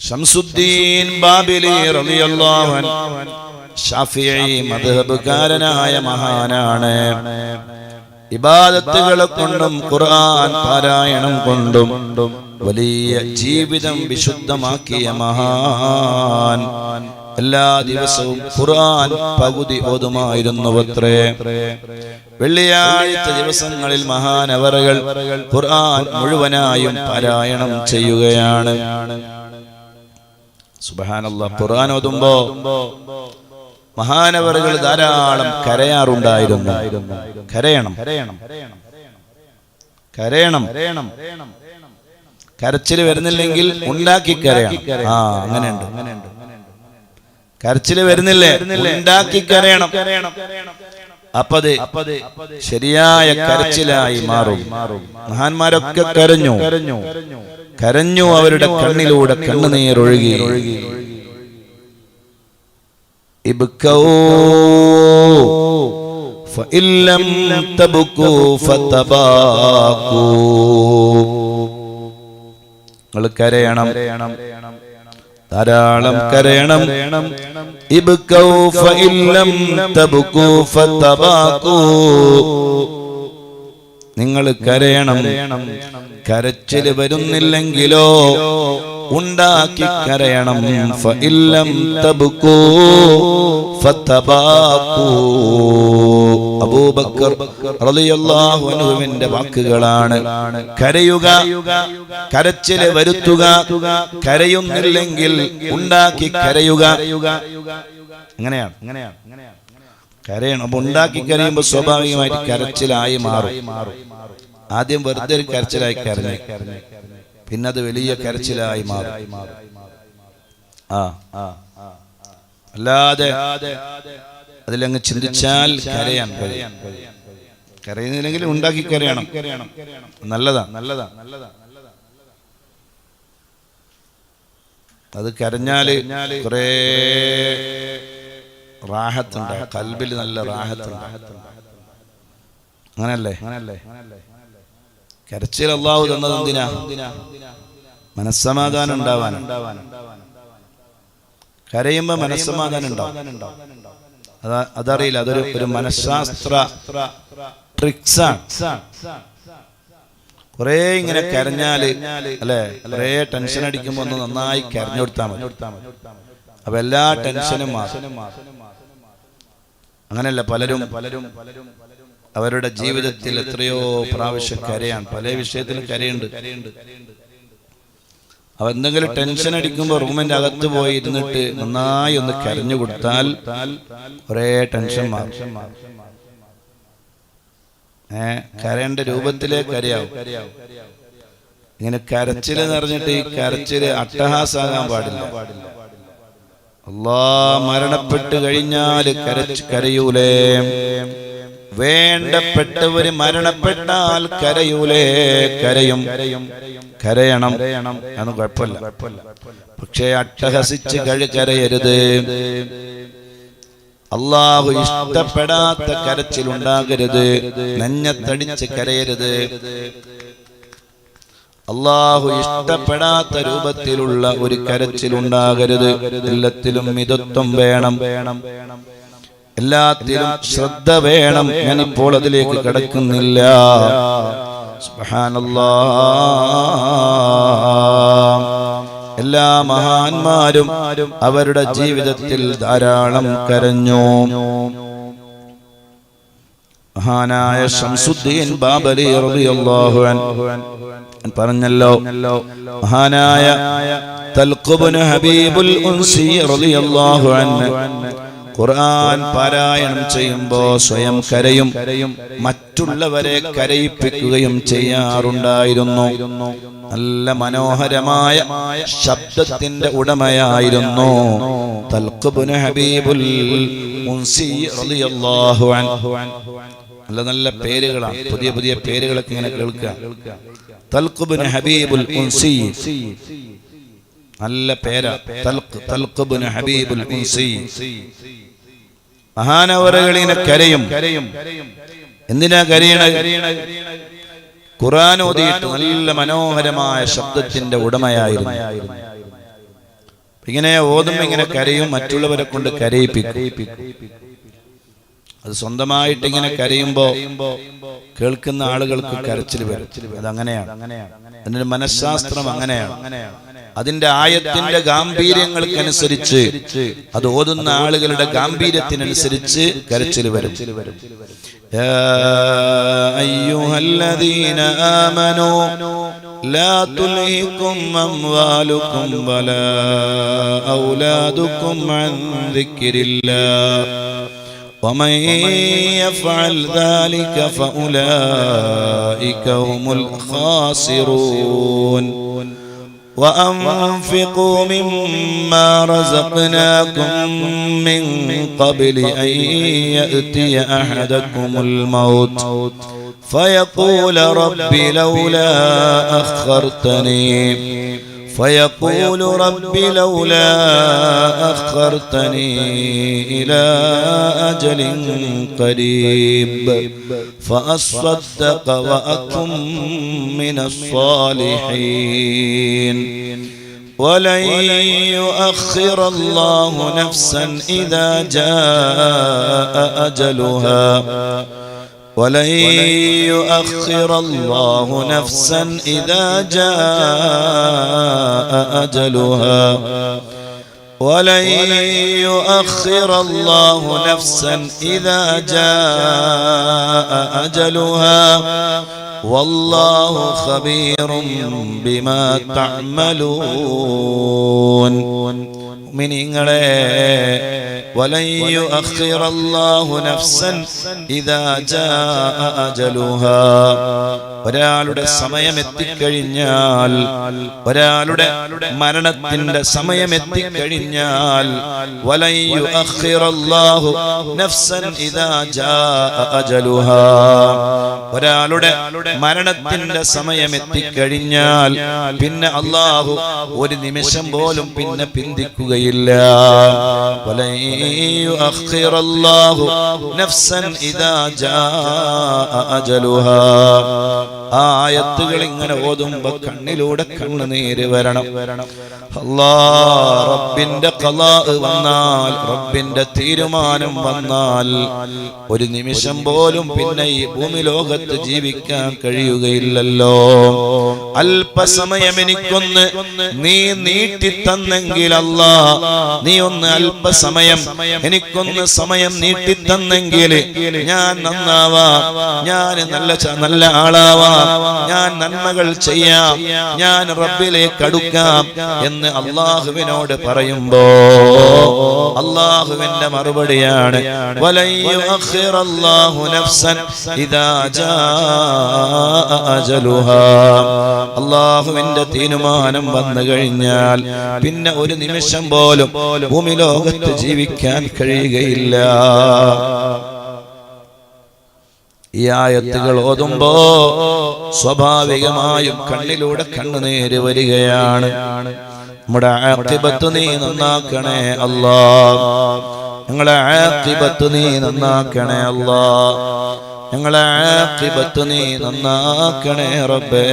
ഷംസുദ്ദീൻ റളിയല്ലാഹു മദ്ഹബുകാരനായ മഹാനാണ്. ഇബാദത്തുകളെ കൊണ്ടും ഖുർആൻ പാരായണം കൊണ്ടും വലിയ ജീവിതം വിശുദ്ധമാക്കിയ മഹാൻ. എല്ലാ ദിവസവും ഖുർആൻ പകുതി ഓതുമായിരുന്നുവത്രേ. വെള്ളിയാഴ്ച ദിവസങ്ങളിൽ മഹാനവറുകൾ ഖുർആൻ മുഴുവനായും പാരായണം ചെയ്യുകയാണ്. സുബഹാനല്ല ഖുർആൻ ഓതുമ്പോ മഹാനവറുകൾ ധാരാളം കരയാറുണ്ടായിരുന്നു. കരയണം. കരയണം. കരച്ചിൽ വരുന്നില്ലെങ്കിൽ ഉണ്ടാക്കി കരയണം. ആ അങ്ങനെയുണ്ട്. കരച്ചിൽ വരുന്നില്ലേ? ഉണ്ടാക്കി കരയണം. അപ്പത് ശരിയായ കരച്ചിലായി മാറും. മഹാന്മാരൊക്കെ കരഞ്ഞു കരഞ്ഞു. കരഞ്ഞു അവരുടെ കണ്ണിലൂടെ കണ്ണുനീർ കണ്ണുനീരൊഴുകി നിങ്ങൾ കരയണം. ധാരാളം കരയണം. ഇബ്കൗ ഫഇല്ലം തബ്കൂ ഫതബാകൂ നിങ്ങൾ കരയണം. കരച്ചിൽ വരുന്നില്ലെങ്കിലോ ഉണ്ടാക്കി കരയണം. ഫഇല്ലം തബ്കൂ ഫതബാക്കൂ. അബൂബക്കർ റളിയല്ലാഹു അൻഹുവിന്റെ വാക്കുകളാണ്. കരയുക കരച്ചിൽ വരുത്തുക കരയുന്നില്ലെങ്കിൽ ഉണ്ടാക്കി കരയുക. അങ്ങനെയാണ് അങ്ങനെയാണ് അങ്ങനെയാണ്. കരയണം. അപ്പൊ ഉണ്ടാക്കി കരയുമ്പോൾ സ്വാഭാവികമായിട്ട് കരച്ചിലായി മാറും. ആദ്യം വെറുതെ ഒരു കരച്ചിലായി കരഞ്ഞ. പിന്നെ അത് വലിയ കരച്ചിലായി മാറും. ആ അല്ലാതെ അതിലങ്ങ് ചിന്തിച്ചാൽ കരയാൻ കഴിയാൻ കരയുന്നില്ലെങ്കിൽ ഉണ്ടാക്കി കരയണം. നല്ലതാ നല്ലതാ നല്ലതാ അത് കരഞ്ഞാൽ കുറേ റാഹത്തുണ്ട്. കൽബിൽ നല്ല റാഹത്തുണ്ട്. അങ്ങനല്ലേ കരച്ചിൽ അള്ളാഹു തന്നത് എന്തിനാ? മനസ്സമാധാനം ഉണ്ടാവാൻ. കരയുമ്പോ മനസ്സമാധാനം ഉണ്ടാവും. അതാ അതറിയില്ല. അതൊരു ഒരു മനഃശാസ്ത്ര ട്രിക്സാണ്. കുറേ ഇങ്ങനെ കരഞ്ഞാൽ അല്ലെ? കുറേ ടെൻഷൻ അടിക്കുമ്പോ ഒന്ന് നന്നായി കരഞ്ഞു കൊടുത്താൽ മതി. അപ്പൊ എല്ലാ ടെൻഷനും മാറും. അങ്ങനെയല്ല പലരും പലരും അവരുടെ ജീവിതത്തിൽ എത്രയോ പ്രാവശ്യം കരയാണ്. പല വിഷയത്തിലും കരയുണ്ട്. അവ എന്തെങ്കിലും ടെൻഷൻ അടിക്കുമ്പോൾ റൂമിന്റെ അകത്ത് പോയി ഇരുന്നിട്ട് നന്നായി ഒന്ന് കരഞ്ഞു കൊടുത്താൽ ഒരേ ടെൻഷൻ മാറും. ഏ കരേണ്ട രൂപത്തിലേ കരയാവും. ഇങ്ങനെ കരച്ചിൽ നിറഞ്ഞിട്ട് ഈ കരച്ചിൽ അട്ടഹാസാകാൻ പാടില്ല. അല്ലാ മരണപ്പെട്ട് കഴിഞ്ഞാൽ കരച്ച് കരയൂലേ. വേണ്ടപ്പെട്ടവര് മരണപ്പെട്ടാൽ കരയൂലേ. കരയും. കരയണം അതൊന്നും കുഴപ്പമില്ല. പക്ഷേ അട്ടഹസിച്ച് കഴി കരയരുത്. അള്ളാഹു ഇഷ്ടപ്പെടാത്ത കരച്ചിലുണ്ടാകരുത്. നെഞ്ഞത്തടിച്ച് കരയരുത്. അള്ളാഹു ഇഷ്ടപ്പെടാത്ത രൂപത്തിലുള്ള ഒരു കരച്ചിലുണ്ടാകരുത്. എല്ലാത്തിലും മിതത്വം വേണം. വേണം. എല്ലാത്തിലും ശ്രദ്ധ വേണം. ഞാനിപ്പോൾ അതിലേക്ക് കടക്കുന്നില്ല. എല്ലാ മഹാന്മാരും അവരുടെ ജീവിതത്തിൽ ധാരാളം കരഞ്ഞു. മഹാനായ ഷംസുദ്ദീൻ ബാബലി റളിയല്ലാഹു അൻഹു. പറഞ്ഞല്ലോ. മഹാനായ തൽഖുബ്നു ഹബീബുൽ ഉൻസി റളിയല്ലാഹു അൻഹു. ഖുർആൻ പാരായണം ചെയ്യുമ്പോൾ സ്വയം കരയും. മറ്റുള്ളവരെ കരയിപ്പിക്കുകയും ചെയ്യാറുണ്ടായിരുന്നു. നല്ല മനോഹരമായ ശബ്ദത്തിന്റെ ഉടമയായിരുന്നു തൽഖുബ്നു ഹബീബുൽ ഉൻസി റളിയല്ലാഹു അൻഹു. നല്ല നല്ല പേരുകളാണ് പുതിയ പുതിയ പേരുകളൊക്കെ ഇങ്ങനെ കേൾക്കുക. ഹബീബുൽ നല്ല പേരാ. ഹബീബുൽ കരയും. എന്തിനാ കരയണ ഖുറാൻ ഓതിയിട്ട് നല്ല മനോഹരമായ ശബ്ദത്തിന്റെ ഉടമയായിരുന്നു. ഇങ്ങനെ ഓതും ഇങ്ങനെ കരയും മറ്റുള്ളവരെ കൊണ്ട് കരയിപ്പിക്കും. അത് സ്വന്തമായിട്ട് ഇങ്ങനെ കരയുമ്പോ കേൾക്കുന്ന ആളുകൾക്ക് കരച്ചിൽ വരും അതങ്ങനെയാണ് അതിന്റെ മനഃശാസ്ത്രം അങ്ങനെയാണ് അതിന്റെ ആയത്തിന്റെ ഗാംഭീര്യങ്ങൾക്കനുസരിച്ച് അത് ഓതുന്ന ആളുകളുടെ ഗാംഭീര്യത്തിനനുസരിച്ച് കരച്ചിൽ വരും يا أيها الذين آمنوا لا تلهكم أموالكم ولا أولادكم عن ذكر الله ومن يفعل ذلك فأولئك هم الخاسرون. وأنفقوا مما رزقناكم من قبل أن يأتي أحدكم الموت. فيقول رب لولا أخرتني. فيقول رب لولا أخرتني إلى أجل قريب. فأصدق وأكن من الصالحين. ولن يؤخر الله نفسا إذا جاء أجلها. ولن يؤخر الله نفسا إذا جاء أجلها. ولن يؤخر الله نفسا إذا جاء أجلها. والله خبير بما تعملون. മിനിങ്ങളെ വലയ്യു അഖിറല്ലാഹു നഫ്സൻ ഇദാ ജാഅ അജലുഹാ ഒരാളുടെ സമയം എത്തിക്കഴിഞ്ഞാൽ ഒരാളുടെ മരണത്തിന്റെ സമയം എത്തിക്കഴിഞ്ഞാൽ ഒരാളുടെ മരണത്തിന്റെ സമയം എത്തിക്കഴിഞ്ഞാൽ പിന്നെ അള്ളാഹു ഒരു നിമിഷം പോലും പിന്നെ പിന്തിക്കുകയില്ല. നഫ്സൻ ഇദാ ജാ അജലുഹാ. ആ ആയത്തുകൾ ഇങ്ങനെ ഓതുമ്പോ കണ്ണിലൂടെ കണ്ണുനീര് വരണം. അല്ലാ റബ്ബിന്റെ കലാ വന്നാൽ റബ്ബിന്റെ തീരുമാനം വന്നാൽ ഒരു നിമിഷം പോലും പിന്നെ ഈ ഭൂമി ലോകത്ത് ജീവിക്കാൻ കഴിയുകയില്ലല്ലോ. അല്പസമയം എനിക്കൊന്ന് നീ നീട്ടി തന്നെങ്കിൽ അല്ല നീ ഒന്ന് അല്പസമയം എനിക്കൊന്ന് സമയം നീട്ടി തന്നെങ്കിൽ ഞാൻ നന്നാവാ ഞാൻ നല്ല നല്ല ആളാവാ ഞാൻ നന്മകൾ ചെയ്യാം ഞാൻ റബ്ബിലേക്ക് അടുക്കാം എന്ന് അള്ളാഹുവിനോട് പറയുമ്പോ അള്ളാഹുവിന്റെ മറുപടിയാണ് അള്ളാഹു നഫ്സൻ ഇദാ ജാ അജലുഹാ. അള്ളാഹുവിന്റെ തീരുമാനം വന്നു കഴിഞ്ഞാൽ പിന്നെ ഒരു നിമിഷം പോലും ഭൂമി ലോകത്ത് ജീവിക്കാൻ കഴിയുകയില്ല. ഈ ആയത്തുകൾ ഓതുമ്പോ സ്വാഭാവികമായും കണ്ണിലൂടെ കണ്ണുനീര് വരികയാണ്. നമ്മുടെ ആക്കിബത്ത് നീ നന്നാക്കണേ അല്ലാ ഞങ്ങളെ ആക്കിബത്ത് നീ നന്നാക്കണേ അല്ലാ ഞങ്ങളെ നീ നന്നാക്കണേ റബ്ബേ.